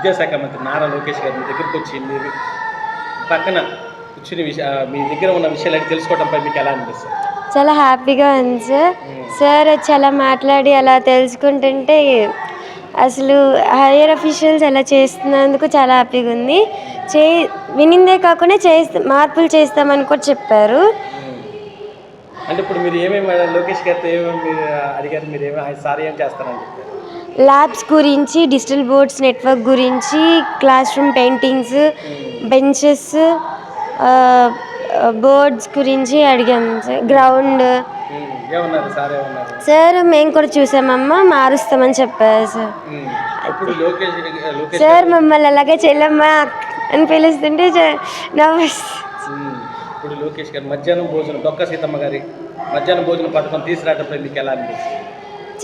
విద్యాశాఖ మంత్రి నారా లోకేష్ గారు దగ్గరికి వచ్చి మీరు పక్కన కూర్చుని విష ఆ, మీ దగ్గర ఉన్న విషయాలు తెలుసుకోవడంపై మీకు ఎలా అనిపిస్తుంది? చాలా హ్యాపీగా ఉంది సార్. సార్ అలా మాట్లాడి అలా తెలుసుకుంటుంటే అసలు హైయర్ అఫీషియల్స్ అలా చేస్తున్నందుకు చాలా హ్యాపీగా ఉంది. చే వినిందే కాకుండా చేస్తా మార్పులు చేస్తామని కూడా చెప్పారు. అంటే ఇప్పుడు మీరు ఏమేమి లోకేష్ గారితో ఏమేమి అడిగారు మీరు ఏమేమి సార్ ఏం చేస్తారని చెప్పారు? ల్యాబ్స్ గురించి డిజిటల్ బోర్డ్స్ నెట్వర్క్ గురించి class room paintings benches boards గురించి అడిగాము సార్. గ్రౌండ్ సార్ మేము కూడా చూసామమ్మా మారుస్తామని చెప్పారు సార్. సార్ మమ్మల్ని అలాగే చెల్లమ్మ అని పిలుస్తుంటే ఇప్పుడు లోకేష్ గారు మధ్యాహ్నం భోజనం డొక్క సీతమ్మ గారి మధ్యాహ్నం భోజనం పథకం తీసుకురావడంపై మీకు ఎలా అనిపిస్తుంది?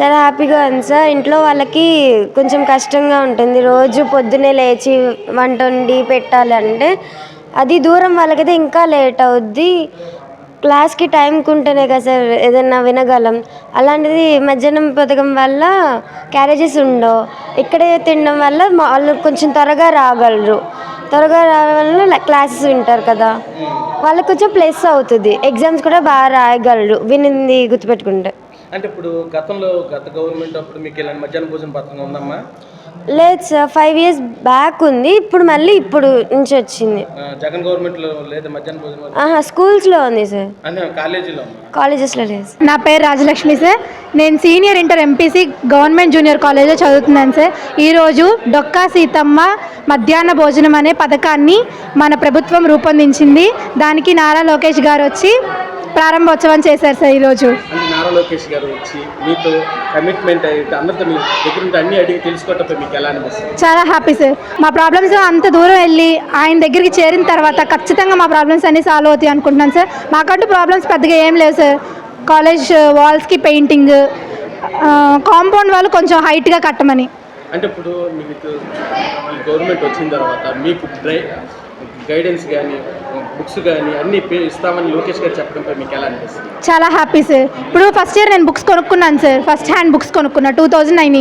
చాలా హ్యాపీగా ఉంది సార్. ఇంట్లో వాళ్ళకి కొంచెం కష్టంగా ఉంటుంది. రోజు పొద్దునే లేచి వంట వండి పెట్టాలంటే అది దూరం వాళ్ళకైతే ఇంకా లేట్ అవుద్ది. క్లాస్కి టైంకి ఉంటేనే కదా సార్ ఏదైనా వినగలం. అలాంటిది మధ్యాహ్నం పథకం వల్ల క్యారేజెస్ ఉండవు. ఇక్కడే తినడం వల్ల వాళ్ళు కొంచెం త్వరగా రాగలరు. త్వరగా రావడం వల్ల క్లాసెస్ వింటారు కదా. వాళ్ళకి కొంచెం ప్లస్ అవుతుంది. ఎగ్జామ్స్ కూడా బాగా రాయగలరు. వినింది గుర్తుపెట్టుకుంటే. అంటే ఇప్పుడు గతంలో గత గవర్నమెంట్ అప్పుడు మీకు ఇలాంటి మధ్యాహ్నం భోజనం పథకం ఉందమ్మా? లేదు సార్ ఫైవ్ ఇయర్స్ బ్యాక్ ఉంది. ఇప్పుడు మళ్ళీ ఇప్పుడు నుంచి వచ్చింది. ఆ, జగన్ గవర్నమెంట్లో లేదా మధ్యాహ్నం భోజనం ఆహా స్కూల్స్లో ఉంది సార్. అంటే కాలేజీలో? కాలేజెస్లో లేదు సార్. నా పేరు రాజలక్ష్మి సార్. నేను senior inter MPC government junior కాలేజ్లో చదువుతున్నాను సార్. ఈరోజు డొక్కా సీతమ్మ మధ్యాహ్న భోజనం అనే పథకాన్ని మన ప్రభుత్వం రూపొందించింది. దానికి నారా లోకేష్ గారు వచ్చి ప్రారంభోత్సవం చేశారు సార్ ఈరోజు. నారా లోకేష్ గారు వచ్చి మీతో కమిట్మెంట్ అయితే అందరితో మీ దగ్గర ఉంటే అన్ని అడిగి మీకు ఎలా అనిపిస్తుంది? చాలా హ్యాపీ సార్. మా ప్రాబ్లమ్స్ అంత దూరం వెళ్ళి ఆయన దగ్గరికి చేరిన తర్వాత ఖచ్చితంగా మా ప్రాబ్లమ్స్ అన్ని సాల్వ్ అవుతాయి అనుకుంటున్నాను సార్. మాకంటూ ప్రాబ్లమ్స్ పెద్దగా ఏం లేవు సార్. కాలేజ్ వాల్స్కి పెయింటింగ్ కాంపౌండ్ వాళ్ళు కొంచెం హైట్గా కట్టమని. అంటే ఇప్పుడు మీకు గవర్నమెంట్ వచ్చిన తర్వాత మీకు గైడెన్స్ కానీ బుక్స్ కానీ అన్ని ఇస్తామని లోకేష్ గారు చెప్పడంపై మీకు ఎలా అనిపిస్తుంది? చాలా హ్యాపీ సార్. ఇప్పుడు ఫస్ట్ ఇయర్ నేను బుక్స్ కొనుక్కున్నాను సార్. ఫస్ట్ హ్యాండ్ బుక్స్ కొనుక్కున్నా two thousand nine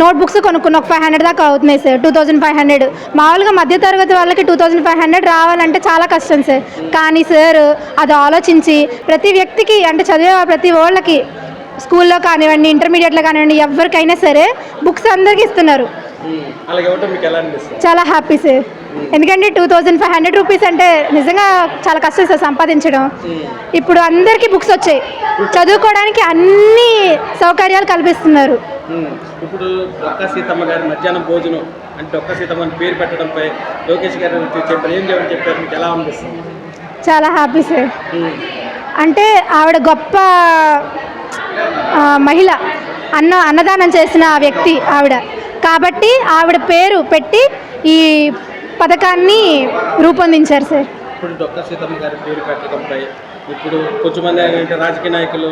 note books కొనుక్కున్న ఒక ఫైవ్ హండ్రెడ్ దాకా అవుతున్నాయి sir. Two thousand five hundred. మామూలుగా మధ్యతరగతి వాళ్ళకి టూ థౌజండ్ ఫైవ్ హండ్రెడ్ రావాలంటే చాలా కష్టం సార్. కానీ సార్ అది ఆలోచించి ప్రతి వ్యక్తికి అంటే చదివే ప్రతి వాళ్ళకి స్కూల్లో కానివ్వండి ఇంటర్మీడియట్లో కానివ్వండి ఎవరికైనా సరే బుక్స్ అందరికీ ఇస్తున్నారు. చాలా హ్యాపీ సార్ ఎందుకంటే two thousand five hundred rupees అంటే నిజంగా చాలా కష్టం సార్ సంపాదించడం. ఇప్పుడు అందరికీ బుక్స్ వచ్చాయి. చదువుకోవడానికి అన్ని సౌకర్యాలు కల్పిస్తున్నారు. ఇప్పుడు సీతమ్మ గారి మధ్యాహ్నం భోజనం అంటే డొక్క సీతమ్మ పేరు పెట్టడంపై లోకేష్ గారు చెప్పారు. ఏం చేయమని చెప్పారు? మీకు ఎలా అనిపిస్తుంది? చాలా హ్యాపీ సార్ అంటే ఆవిడ గొప్ప మహిళ. అన్న అన్నదానం చేసిన ఆ వ్యక్తి ఆవిడ. కాబట్టి ఆవిడ పేరు పెట్టి ఈ పథకాన్ని రూపొందించారు సార్. ఇప్పుడు డొక్క సీతమ్మ గారి పేరు పెట్టడంపై ఇప్పుడు కొంచెంమంది ఏంటంటే రాజకీయ నాయకులు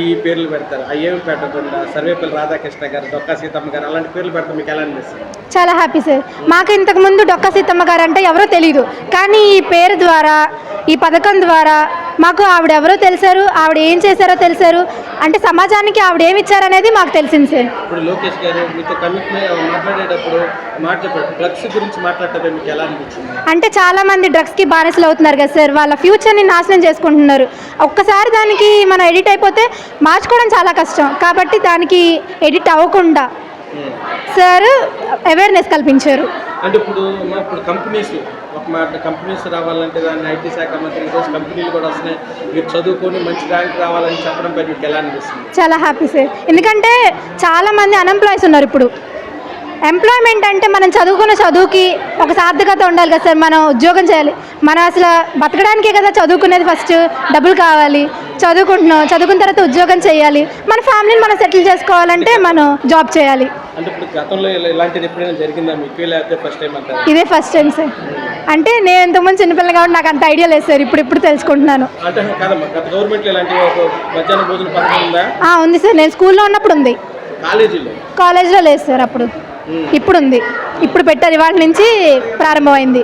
ఈ పేర్లు పెడతారు. అవి ఏమి పెట్టకుండా సర్వేపల్లి రాధాకృష్ణ గారు డొక్క సీతమ్మ గారు అలాంటి పేర్లు పెడతాం మీకు ఎలా అనిపిస్తుంది? చాలా హ్యాపీ సార్. మాకు ఇంతకు ముందు డొక్క సీతమ్మ గారు అంటే ఎవరో తెలియదు కానీ ఈ పేరు ద్వారా ఈ పథకం ద్వారా మాకు ఆవిడ ఎవరో తెలిసారు ఆవిడ ఏం చేశారో తెలిసారు. అంటే సమాజానికి ఆవిడ ఏమి ఇచ్చారనేది మాకు తెలిసింది సార్. ఇప్పుడు లోకేష్ గారు మీతో కమిట్మెంట్ మాట్లాడేటప్పుడు డ్రగ్స్ గురించి మాట్లాడటం మీకు ఎలా అనిపించింది? అంటే చాలా మంది డ్రగ్స్కి బానిసలు అవుతున్నారు కదా సార్. వాళ్ళ ఫ్యూచర్ని నాశనం చేసుకుంటున్నారు. ఒక్కసారి దానికి మనం ఎడిట్ అయిపోతే మార్చుకోవడం చాలా కష్టం. కాబట్టి దానికి ఎడిట్ అవ్వకుండా. సార్ అవేర్నెస్ కల్పించారు. అంటే ఇప్పుడు ఇప్పుడు కంపెనీస్ ఒక మాట కంపెనీస్ రావాలంటే దాన్ని ఐటీ శాఖ మంత్రి ఈరోజు కంపెనీలు కూడా వస్తున్నాయి. మీరు చదువుకొని మంచి ర్యాంక్ రావాలని చెప్పడంపై మీకు ఎలా అనిపిస్తుంది? చాలా హ్యాపీ సార్ ఎందుకంటే చాలా మంది అన్ఎంప్లాయీస్ ఉన్నారు ఇప్పుడు. ఎంప్లాయ్మెంట్ అంటే మనం చదువుకున్న చదువుకి ఒక సార్థకత ఉండాలి కదా సార్ మనం ఉద్యోగం చేయాలి. మనం అసలు బతకడానికే కదా చదువుకునేది ఫస్ట్ డబ్బులు కావాలి. చదువుకుంటున్నాం చదువుకున్న తర్వాత ఉద్యోగం చేయాలి. మన ఫ్యామిలీని మనం సెటిల్ చేసుకోవాలంటే మనం జాబ్ చేయాలి. ఇదే ఫస్ట్ టైం సార్. అంటే నేను ఇంతకుముందు చిన్నపిల్లలు కాబట్టి నాకు అంత ఐడియా లేదు సార్ ఇప్పుడు ఇప్పుడు తెలుసుకుంటున్నాను. ఉందా? సార్. నేను స్కూల్లో ఉన్నప్పుడు ఉంది. కాలేజ్లో లేదు సార్ అప్పుడు. ఇప్పుడు ఉంది ఇప్పుడు పెట్టారు ఇవాళ నుంచి ప్రారంభమైంది.